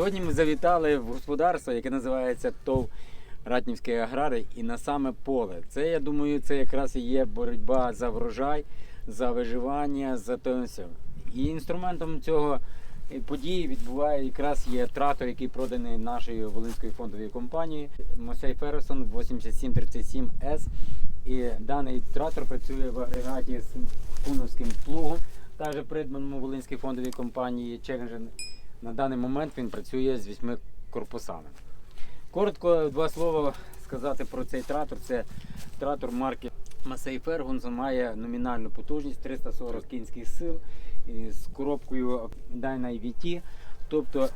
Сьогодні ми завітали в господарство, яке називається ТОВ Ратнівський аграрій, і на саме поле. Це, я думаю, це якраз і є боротьба за врожай, за виживання, за те. І інструментом цього е, події відбуває якраз є трактор, який проданий нашою Волинською фондовою компанією Мосей Ферресон 8737С. І даний трактор працює в агрегаті з куновським плугом, також придбаному Волинській фондовій компанії Чекенжен. На даний момент він працює з вісьми корпусами. Коротко два слова сказати про цей трактор. Це трактор марки Масей Фергунсон має номінальну потужність 340 кінських сил з коробкою Dyna VT. Тобто е,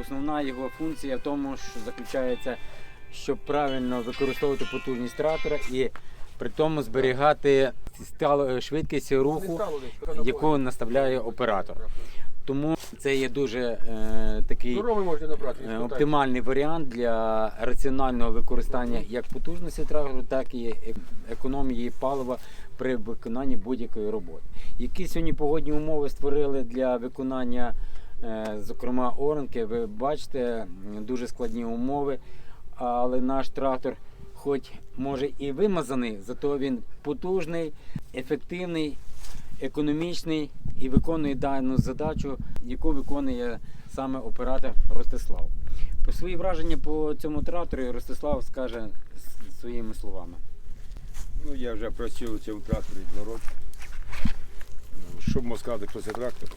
основна його функція в тому, що заключається, щоб правильно використовувати потужність трактора і при тому зберігати швидкість руху, яку наставляє оператор. Тому це є дуже е, такий можна набрати. е, оптимальний варіант для раціонального використання як потужності трактору, так і е- економії палива при виконанні будь-якої роботи. Які сьогодні погодні умови створили для виконання, е, зокрема, оранки, ви бачите, м, дуже складні умови, але наш трактор, хоч може і вимазаний, зато він потужний, ефективний, економічний і виконує дану задачу, яку виконує саме оператор Ростислав. По свої враження по цьому тракторі Ростислав скаже своїми словами. Ну, я вже працюю в цьому тракторі два роки. Що можна сказати про цей трактор?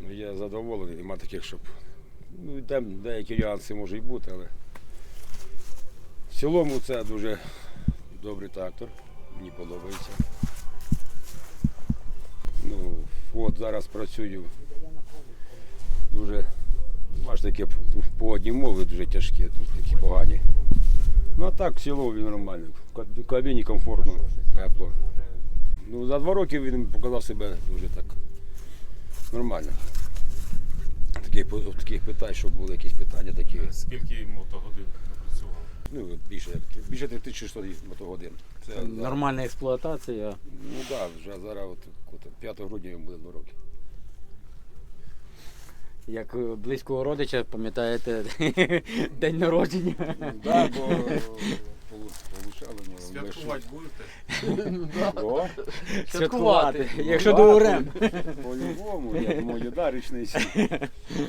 Ну, я задоволений, нема таких, щоб. Ну, там деякі нюанси може і бути, але в цілому це дуже добрий трактор. Мені подобається. Ну, от зараз працюю дуже, бачите, такі погодні умови дуже тяжкі, тут такі погані. Ну а так в цілому він нормальний. В кабіні комфортно, тепло. Ну, за два роки він показав себе дуже так нормально. Таких, таких питань, щоб були якісь питання такі. Скільки мотогодин напрацював? Ну, більше, більше 3600 мотогодин. Це, Нормальна експлуатація. Ну так, да, вже зараз от, от, 5 грудня йому буде два роки. Як близького родича, пам'ятаєте, день народження. Да, бо получали ми Святкувати будете? Святкувати, якщо Ну, до да, урем. По-любому, я думаю, да, річний сім.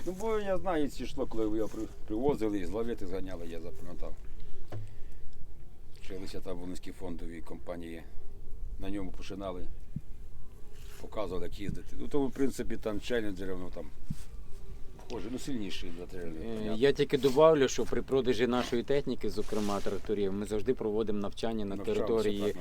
Ну, бо я знаю ці шло, коли його привозили і зловити зганяли, я запам'ятав. Вчилися там Волинські фондові компанії. На ньому починали, показували, як їздити. Ну, то, в принципі, там челленджери, воно там схоже, ну сильніший за Е, трейлер. Я тільки добавлю, що при продажі нашої техніки, зокрема тракторів, ми завжди проводимо навчання на Навчалися, території.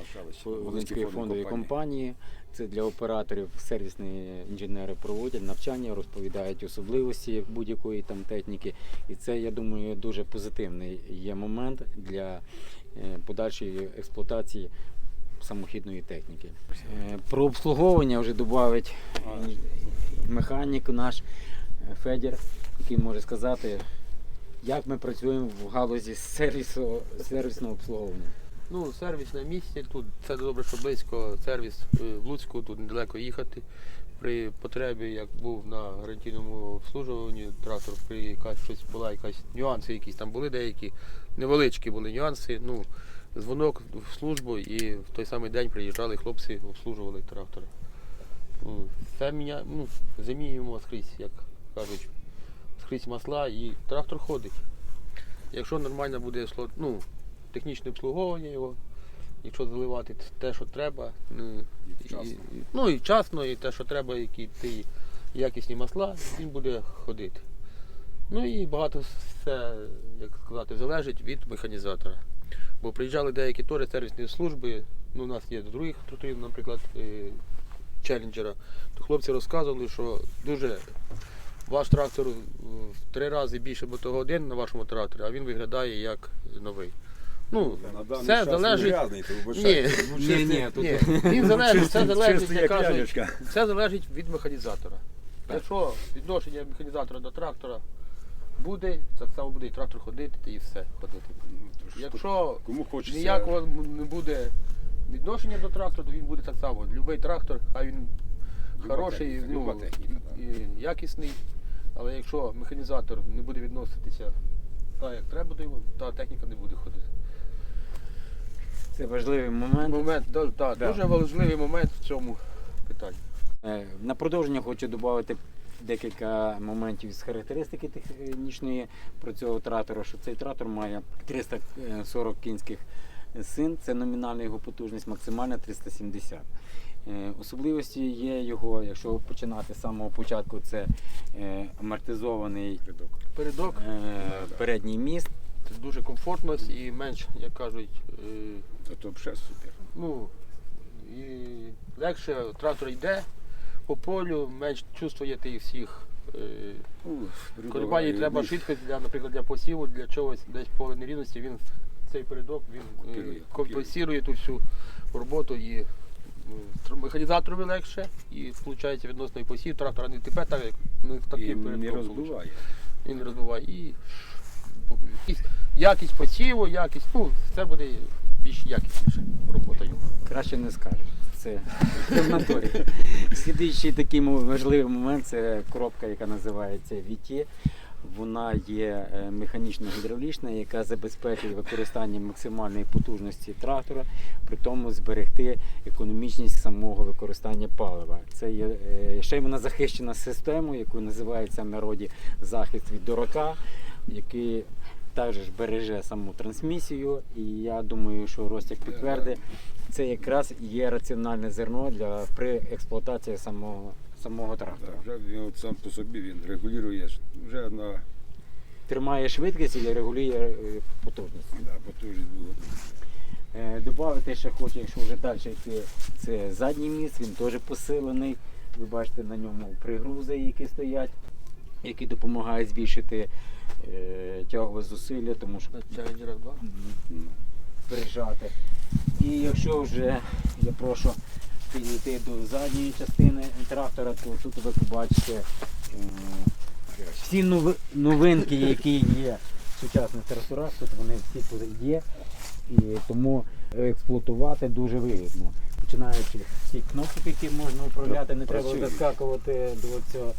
Волинської фондової компанії. компанії. Це для операторів сервісні інженери проводять навчання, розповідають особливості будь-якої там техніки. І це, я думаю, дуже позитивний є момент для подальшої експлуатації самохідної техніки. Е, Про обслуговування вже додавить механік наш е, Федір, який може сказати, як ми працюємо в галузі сервісу, сервісного обслуговування. Ну, сервіс на місці тут. Це добре, що близько. Сервіс е, в Луцьку, тут недалеко їхати. При потребі, як був на гарантійному обслужуванні, трактор при якась щось була якась нюанси, якісь там були деякі невеличкі були нюанси. Ну, дзвонок в службу і в той самий день приїжджали хлопці, обслужували трактор. Ну, Це міня, ну, замінюємо скрізь, як кажуть, скрізь масла і трактор ходить. Якщо нормально буде ну, технічне обслуговування його, якщо заливати те, що треба, ну, І вчасно. і- ну і вчасно, і те, що треба, які ті якісні масла, він буде ходити. Ну і багато все, як сказати, залежить від механізатора. Бо приїжджали деякі тори сервісні служби, ну, у нас є до других тракторів, наприклад, е, челенджера, то хлопці розказували, що дуже ваш трактор в три рази більше мотогодин на вашому тракторі, а він виглядає як новий. Ну, все залежить. грязний, то Ні, вибачайте. Ні, ні, тут ні, він залежить, все залежить, як кажуть, все залежить від механізатора. Якщо відношення механізатора до трактора буде, так само буде і трактор ходити, і все ходити. Ну, Якщо Кому хочеться. ніякого не буде відношення до трактора, то він буде так само. Любий трактор, хай він Люба хороший, техніка, ну, техніка, і- і якісний, Але якщо механізатор не буде відноситися так, як треба до його, та техніка не буде ходити. Це важливий момент. Момент, да, да, Да. дуже важливий момент в цьому питанні. Е, На продовження хочу додати декілька моментів з характеристики технічної про цього трактора, що цей трактор має 340 кінських син, це номінальна його потужність, максимальна 370. Е, Особливості є його, якщо починати з самого початку, це е, амортизований Передок передній міст. Це дуже комфортно і менш, як кажуть, е, То то супер. ну, і легше трактор йде по полю, менш чувствує тих всіх. Е, Колебані Передавай, треба швидкість для, наприклад, для посіву, для чогось десь поле нерівності, він цей передок він е, компенсує ту всю роботу і м, тр- механізаторові легше, і виходить відносно і посів, трактора не тепе, так як ну, такий І не передок розбиває. і не розбиває. І якість посіву, якість, ну, це буде більш якісніше робота його. Краще не скажеш. Це, це в натурі. Слідуючий такий важливий момент це коробка, яка називається VT. Вона є е, механічно-гідравлічна, яка забезпечує використання максимальної потужності трактора, при тому зберегти економічність самого використання палива. Це є е, ще й вона захищена системою, яку називається в народі захист від дурака, який також береже саму трансмісію. І я думаю, що Ростяк підтвердить, це якраз є раціональне зерно для при експлуатації самого, самого трактора. Так, вже він от сам по собі він регулює вже на Тримає швидкість і регулює е, потужність. да, потужність було. Е, Добавити ще хочу, якщо вже далі йти, це задній міст, він теж посилений. Ви бачите на ньому пригрузи, які стоять, які допомагають збільшити е, тягове зусилля, тому що Challenger 2. прижати. І якщо вже я прошу підійти до задньої частини трактора, то тут ви побачите е, всі нови- новинки, які є в сучасних тракторах, тут вони всі є. І тому експлуатувати дуже вигідно. Починаючи з тих кнопок, які можна управляти, не треба заскакувати до цього.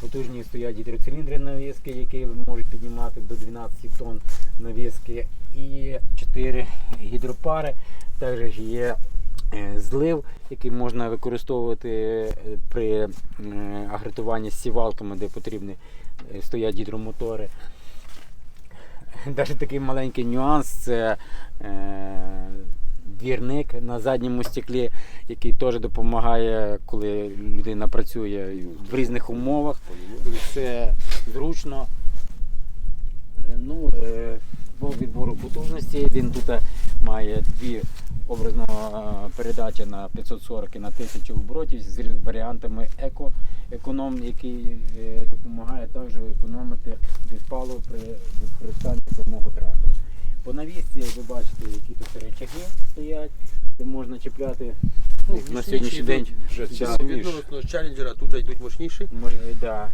Потужні стоять гідроциліндри навіски, які можуть піднімати до 12 тонн навіски. І 4 гідропари. Також є е, злив, який можна використовувати е, при е, агритуванні з сівалками, де потрібні стоять гідромотори. Навіть такий маленький нюанс це двірник на задньому стеклі, який теж допомагає, коли людина працює в різних умовах. І це зручно. Е, Ну, е, по відбору потужності він тут має дві образно е, передачі на 540 і на 1000 оборотів з варіантами еко, економ, який допомагає також економити диспалу при використанні самого трактора. По навісці ви бачите, які тут речаги стоять, де можна чіпляти Ну, на сьогоднішній день. Вже Да. це. Відносно Challenger тут вже йдуть мощніші. Може, да.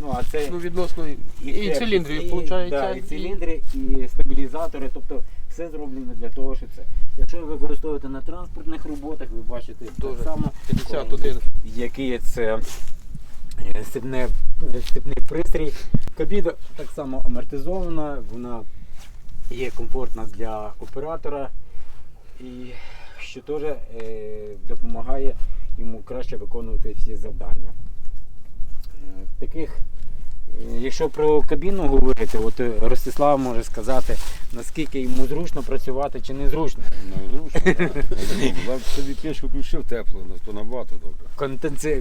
Ну, а це Ну, відносно і, і це- циліндрів, і- виходить. Да, і циліндри, і стабілізатори, тобто все зроблено для того, що це. Якщо ви використовуєте на транспортних роботах, ви бачите Дуже. так само, 51. який це е, степний пристрій. Кабіна так само амортизована, вона є комфортна для оператора і що теж е, допомагає йому краще виконувати всі завдання. Е, Таких, е, якщо про кабіну говорити, от Ростислав може сказати, наскільки йому зручно працювати чи не зручно. Ну, зручно, так. Собі печку включив тепло, ну, то набагато добре.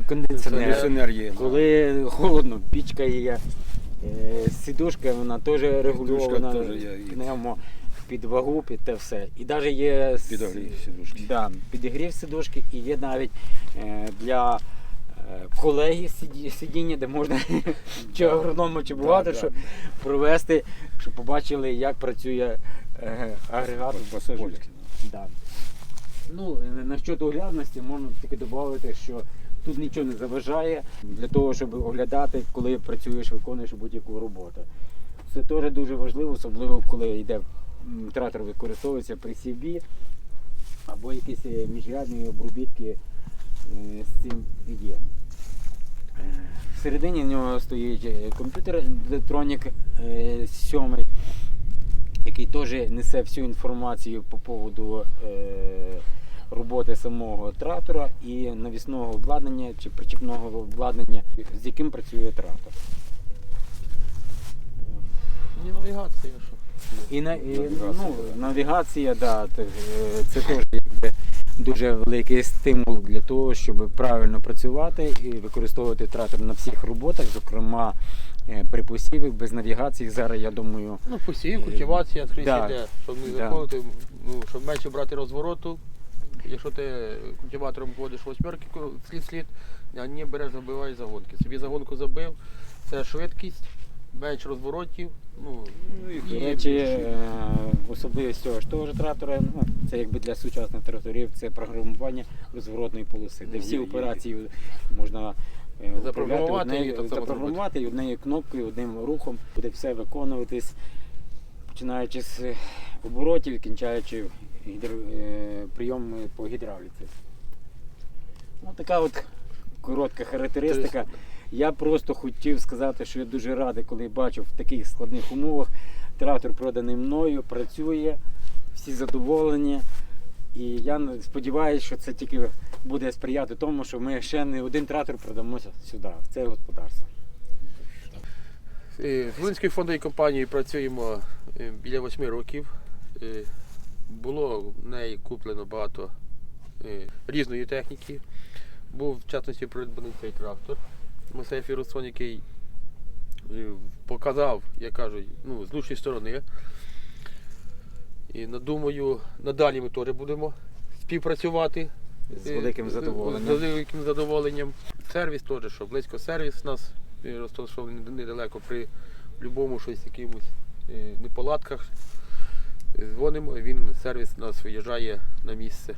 Кондиціонер є. Коли холодно, пічка є. Е, Сідушка вона теж регульована теж є, пневмо під вагу, під те все. І навіть є Підогрів сідушки. Да, підігрів сидушки і є навіть е, для е, колеги сидіння, де можна чи агроному, чи щоб провести, щоб побачили, як працює агрегат. Да. Ну, насчет оглядності можна тільки додати, що тут нічого не заважає для того, щоб оглядати, коли працюєш, виконуєш будь-яку роботу. Це теж дуже важливо, особливо коли йде трактор використовується при сівбі або якісь е, міжрядні обробітки е, з цим є. Е, Всередині в нього стоїть комп'ютер Electronic 7, який теж несе всю інформацію по поводу роботи самого трактора і навісного обладнання чи причіпного обладнання, з яким працює трактор. Ні, навігація, що. І, на, і Навігація, ну, да. навігація, да, е, це теж якби дуже великий стимул для того, щоб правильно працювати і використовувати трактор на всіх роботах, зокрема е, при посівах без навігації. Зараз я думаю, Ну, посів, культивація, скрізь Да. йде, щоб не Да. заходити, ну, щоб менше брати розвороту. Якщо ти культиватором вводиш восьмерки слід-слід, а не береш, забиваєш загонки. Собі загонку забив, це швидкість, менше розворотів. Ну, Ну, і до речі, е, особливість цього ж того ж трактора, ну, це якби для сучасних тракторів, це програмування розворотної полоси, де всі операції можна е, Запрограмувати і так само запрограмувати і однією кнопкою, одним рухом буде все виконуватись, починаючи з оборотів, кінчаючи гідр... е, прийом по гідравліці. Ну, така от коротка характеристика. Я просто хотів сказати, що я дуже радий, коли бачу в таких складних умовах. Трактор проданий мною, працює, всі задоволені. І я сподіваюся, що це тільки буде сприяти тому, що ми ще не один трактор продамо сюди, в це господарство. Е, З Волинською фондовою компанією працюємо е, біля восьми років. Було в неї куплено багато е, різної техніки. Був в частності придбаний цей трактор Мосей Фірусон, який е, показав, як кажуть, ну, з лучшої сторони. І надумаю, надалі ми теж будемо співпрацювати. З Е, великим задоволенням. З великим задоволенням. Сервіс теж, що близько сервіс у нас розташований недалеко при будь-якому щось якимось неполадках. Дзвонимо, він сервіс нас виїжджає на місце.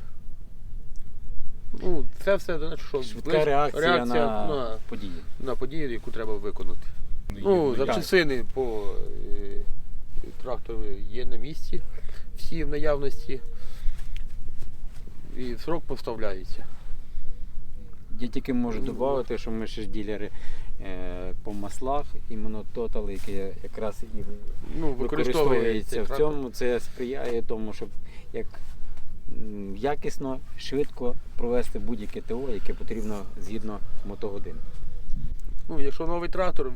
Ну, це все значить, що Швидка близько- реакція, реакція на, на, події. на подію, яку треба виконати. Ну, так. запчасини по е, трактору є на місці, всі в наявності. І срок поставляється. Я тільки можу Ну, додати, що ми ще ж ділери по маслах, іменно Total, який якраз і Ну, використовується в цьому, це сприяє тому, щоб як якісно, швидко провести будь-яке ТО, яке потрібно згідно мотогодин. Ну, якщо новий трактор,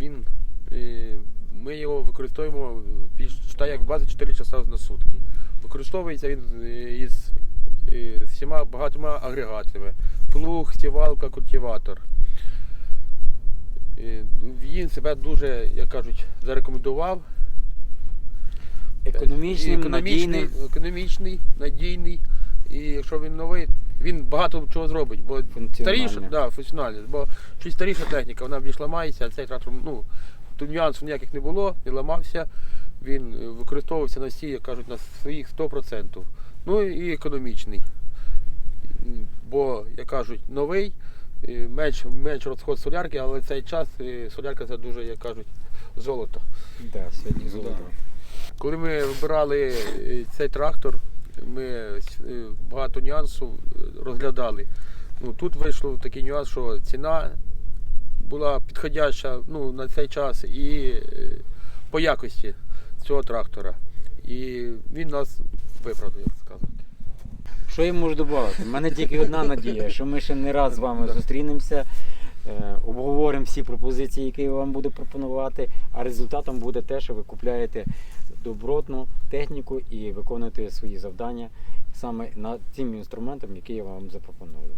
він, е, ми його використовуємо більш та як 24 часа на сутки. Використовується він е, із е, всіма багатьма агрегатами. Плуг, сівалка, культиватор. Е, Він себе дуже, як кажуть, зарекомендував. Економічним, І економічний, надійним, економічний, надійний. І якщо він новий, він багато чого зробить. Бо старіша, да, функціональний, бо чуть старіша техніка, вона більш ламається, а цей трактор, ну, тут нюансів ніяких не було, не ламався. Він е, використовувався на всі, як кажуть, на своїх 100%. Ну і економічний. Бо, як кажуть, новий, менш, менш розход солярки, але в цей час солярка це дуже, як кажуть, золото. да, сьогодні золото. Коли ми вибирали е, цей трактор, ми е, багато нюансів е, розглядали. Ну, тут вийшло такий нюанс, що ціна була підходяща ну, на цей час і по якості цього трактора. І він нас виправдав, як сказати. Що я можу додати? У мене тільки одна надія, що ми ще не раз з вами зустрінемося, е, обговоримо всі пропозиції, які я вам буду пропонувати, а результатом буде те, що ви купляєте добротну техніку і виконуєте свої завдання саме над тим інструментом, який я вам запропоную.